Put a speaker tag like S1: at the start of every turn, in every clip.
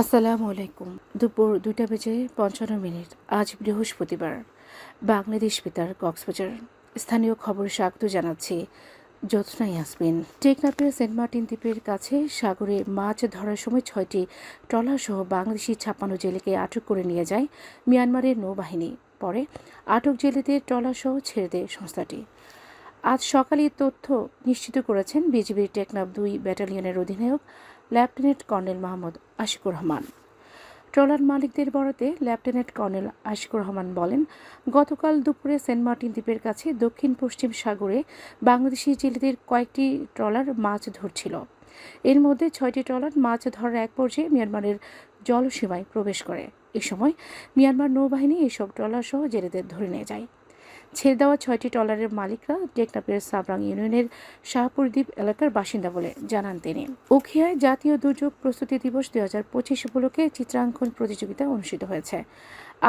S1: আসসালামু আলাইকুম। দুপুর দুইটা বেজে পঞ্চান্ন মিনিট। আজ বৃহস্পতিবার। বাংলাদেশ বেতার কক্সবাজার। স্থানীয় খবর স্বাগত জানাচ্ছি জ্যোৎস্না ইয়াসমিন। টেকনাফের সেন্ট মার্টিন দ্বীপের কাছে সাগরে মাছ ধরার সময় ছয়টি ট্রলার সহ বাংলাদেশি ছাপ্পান্ন জেলেকে আটক করে নিয়ে যায় মিয়ানমারের নৌবাহিনী। পরে আটক জেলেদের ট্রলার সহ ছেড়ে দেয় সংস্থাটি। আজ সকালে তথ্য নিশ্চিত করেছেন বিজিবির টেকনাফ দুই ব্যাটালিয়নের অধিনায়ক lieutenant colonel Mohammad Ashikur Rahman. Trawler মালিকদের বরাতে লেফটেন্যান্ট কর্নেল আশিকুর রহমান বলেন, গতকাল দুপুরে সেন্ট মার্টিন দ্বীপের কাছে দক্ষিণ পশ্চিম সাগরে বাংলাদেশি জেলেদের কয়েকটি ট্রলার মাছ ধরছিল। এর মধ্যে ছয়টি ট্রলার মাছ ধরার এক পর্যায়ে মিয়ানমারের জলসীমায় প্রবেশ করে। এ সময় মিয়ানমার নৌবাহিনী এইসব ট্রলার সহ জেলেদের ধরে নিয়ে যায়। ছেড়ে দেওয়া ছয়টি ট্রলারের মালিকরা টেকনাপের সাবরাং ইউনিয়নের শাহপুর দ্বীপ এলাকার বাসিন্দা বলে জানান তিনি। উখিয়ায় জাতীয় দুর্যোগ প্রস্তুতি দিবস দুই হাজার পঁচিশ উপলক্ষে চিত্রাঙ্কন প্রতিযোগিতা অনুষ্ঠিত হয়েছে।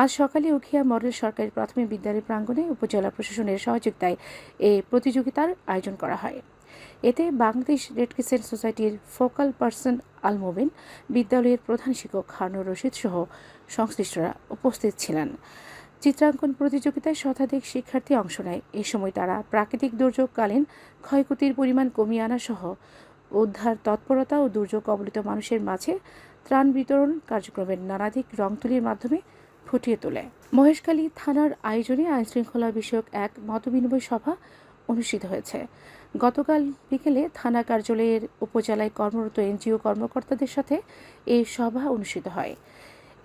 S1: আজ সকালে উখিয়া মডেল সরকারি প্রাথমিক বিদ্যালয় প্রাঙ্গণে উপজেলা প্রশাসনের সহযোগিতায় এই প্রতিযোগিতার আয়োজন করা হয়। এতে বাংলাদেশ রেড ক্রিসেন্ট সোসাইটির ফোকাল পার্সন আল মোবিন বিদ্যালয়ের প্রধান শিক্ষক হারুনুর রশিদ সহ সংশ্লিষ্টরা উপস্থিত ছিলেন। চিত্রাঙ্কন প্রতিযোগিতায় শতাধিক শিক্ষার্থী অংশ নেয়। এ সময় তারা প্রাকৃতিক দুর্যোগকালীন ক্ষয়ক্ষতির পরিমাণ কমিয়ে আনা সহ উদ্ধার তৎপরতা ও দুর্যোগ কবলিত মানুষের মাঝে ত্রাণ বিতরণ কার্যক্রমের নানাদিক রং তুলির মাধ্যমে ফুটিয়ে তোলে। মহেশখালী থানার আয়োজনে আইনশৃঙ্খলা বিষয়ক এক মতবিনিময় সভা অনুষ্ঠিত হয়েছে। গতকাল বিকেলে থানা কার্যালয়ের উপজেলায় কর্মরত এনজিও কর্মকর্তাদের সাথে এই সভা অনুষ্ঠিত হয়।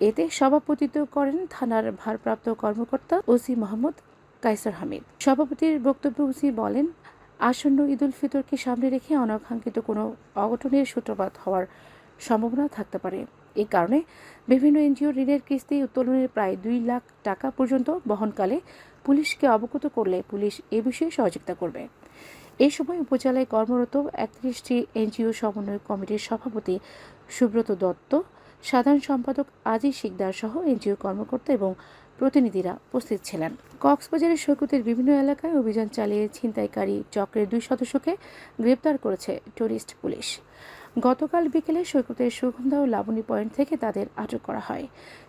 S1: এতে সভাপতিত্ব করেন থানার ভারপ্রাপ্ত কর্মকর্তা ওসি মোহাম্মদ কাইসার হামিদ। সভাপতির বক্তব্যে ওসি বলেন, আসন্ন ঈদুল ফিতরকে সামনে রেখে অনাকাঙ্ক্ষিত কোনো অঘটনের সূত্রপাত হওয়ার সম্ভাবনা থাকতে পারে। এই কারণে বিভিন্ন এনজিও ঋণের কিস্তি উত্তোলনের প্রায় দুই লাখ টাকা পর্যন্ত বহনকালে পুলিশকে অবগত করলে পুলিশ এ বিষয়ে সহযোগিতা করবে। এ সময় উপজেলায় কর্মরত একত্রিশটি এনজিও সমন্বয় কমিটির সভাপতি সুব্রত দত্ত সাধারণ সম্পাদক আজি শিকদার সহ এনজিও কর্মকর্তা এবং প্রতিনিধিরা উপস্থিত ছিলেন। কক্সবাজারের সৈকতের বিভিন্ন এলাকায় অভিযান চালিয়ে ছিনতাইকারী চক্রের দুই সদস্যকে গ্রেপ্তার করেছে টুরিস্ট পুলিশ। গতকাল বিকেলে সৈকতের সুগন্ধা ও লাবণী পয়েন্ট থেকে তাদের আটক করা হয়।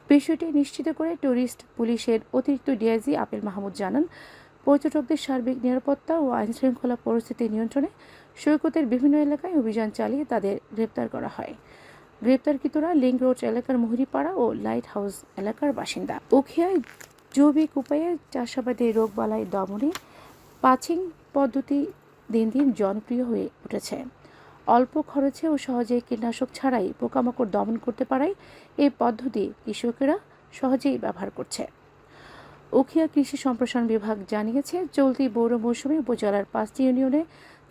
S1: বিষয়টি নিশ্চিত করে টুরিস্ট পুলিশের অতিরিক্ত ডিআইজি আপেল মাহমুদ জানান, পর্যটকদের সার্বিক নিরাপত্তা ও আইনশৃঙ্খলা পরিস্থিতি নিয়ন্ত্রণে সৈকতের বিভিন্ন এলাকায় অভিযান চালিয়ে তাদের গ্রেপ্তার করা হয়। গ্রেপ্তারকৃতরা লিঙ্ক রোড এলাকার মুহুরিপাড়া ও লাইট হাউস এলাকার বাসিন্দা। উখিয়ায় জৈবিক উপায়ে চাষাবাদে রোগবালাই দমনে পাচিং পদ্ধতি দিন দিন জনপ্রিয় হয়ে উঠেছে। অল্প খরচে ও সহজে কীটনাশক ছাড়াই পোকামাকড় দমন করতে পারায় এই পদ্ধতি কৃষকেরা সহজেই ব্যবহার করছে। উখিয়া কৃষি সম্প্রসারণ বিভাগ জানিয়েছে, চলতি বৌর মৌসুমে উপজেলার পাঁচটি ইউনিয়নে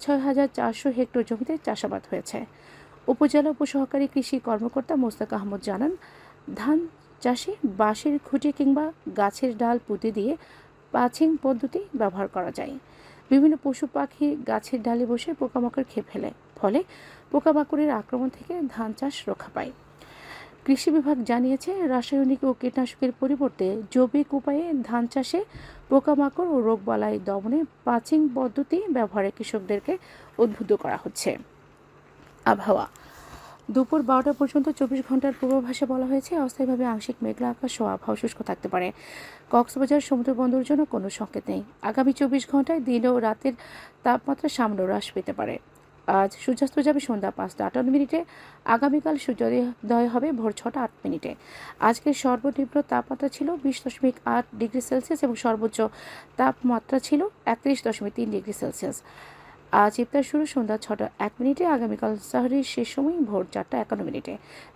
S1: ছয় হাজার চারশো হেক্টর জমিতে চাষাবাদ হয়েছে। উপজেলা উপসহকারী কৃষি কর্মকর্তা মোস্তাক আহমদ জানান, ধান চাষে বাঁশের খুঁটি কিংবা গাছের ডাল পুঁতে দিয়ে পাছিং পদ্ধতি ব্যবহার করা যায়। বিভিন্ন পশু পাখি গাছের ডালে বসে পোকামাকড় খেয়ে ফেলে, ফলে পোকামাকড়ের আক্রমণ থেকে ধান চাষ রক্ষা পায়। কৃষি বিভাগ জানিয়েছে, রাসায়নিক ও কীটনাশকের পরিবর্তে জৈবিক উপায়ে ধান চাষে পোকামাকড় ও রোগবালাই দমনে পাচিং পদ্ধতি ব্যবহারে কৃষকদেরকে উদ্বুদ্ধ করা হচ্ছে। আবহাওয়া। দুপুর বারোটা পর্যন্ত চব্বিশ ঘণ্টার পূর্বাভাসে বলা হয়েছে, অস্থায়ীভাবে আংশিক মেঘলা আকাশ ও আবহাওয়া শুষ্ক থাকতে পারে। কক্সবাজার সমুদ্র বন্দরের জন্য কোনো সংকেত নেই। আগামী চব্বিশ ঘন্টায় দিন ও রাতের তাপমাত্রা সামান্য হ্রাস পেতে পারে। আজ সূর্যাস্ত যাবে সন্ধ্যা পাঁচটা আটান্ন মিনিটে, আগামীকাল সূর্যোদয় হবে ভোর ছটা আট মিনিটে। আজকের সর্বনিম্ন তাপমাত্রা ছিল বিশ দশমিক আট ডিগ্রি সেলসিয়াস এবং সর্বোচ্চ তাপমাত্রা ছিল একত্রিশ দশমিক তিন ডিগ্রি সেলসিয়াস। আজ ইফতার শুরু সন্ধ্যা ছটা এক মিনিটে। আগামীকাল সাহরির শেষ সময় ভোর চারটা একান্ন মিনিটে।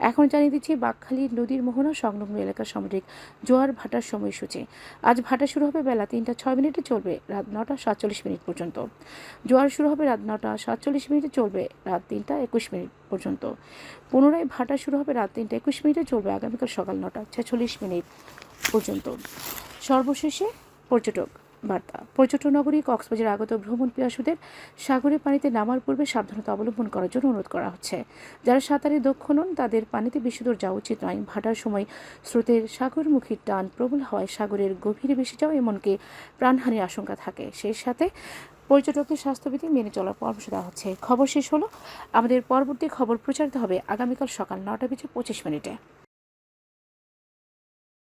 S1: এখন জানিয়ে দিচ্ছি বাকখালী নদীর মোহনা সংলগ্ন এলাকার সামুদ্রিক জোয়ার ভাটার সময়সূচি। আজ ভাটা শুরু হবে বেলা তিনটা ছয় মিনিটে চলবে, রাত নটা সাতচল্লিশ মিনিট পর্যন্ত। জোয়ার শুরু হবে রাত নটা সাতচল্লিশ মিনিটে চলবে, রাত তিনটা একুশ মিনিট পর্যন্ত। পুনরায় ভাটা শুরু হবে রাত তিনটা একুশ মিনিটে চলবে আগামীকাল সকাল নটা ছেচল্লিশ মিনিট পর্যন্ত। সর্বশেষে পর্যটক। বার্তা। পর্যটন নগরী কক্সবাজার আগত ভ্রমণ পিয়াসুদের সাগরের পানিতে নামার পূর্বে সাবধানতা অবলম্বন করার জন্য অনুরোধ করা হচ্ছে। যারা সাঁতারে দক্ষ নন, তাদের পানিতে দূর যাওয়া উচিত নয়। ভাটার সময় স্রোতের সাগরমুখী টান প্রবল হওয়ায় সাগরের গভীরে বেশি যাওয়া এমনকি প্রাণহানির আশঙ্কা থাকে। সেই সাথে পর্যটকদের স্বাস্থ্যবিধি মেনে চলার পরামর্শ দেওয়া হচ্ছে। খবর শেষ হলো। আমাদের পরবর্তী খবর প্রচারিত হবে আগামীকাল সকাল নটা বেজে পঁচিশ মিনিটে।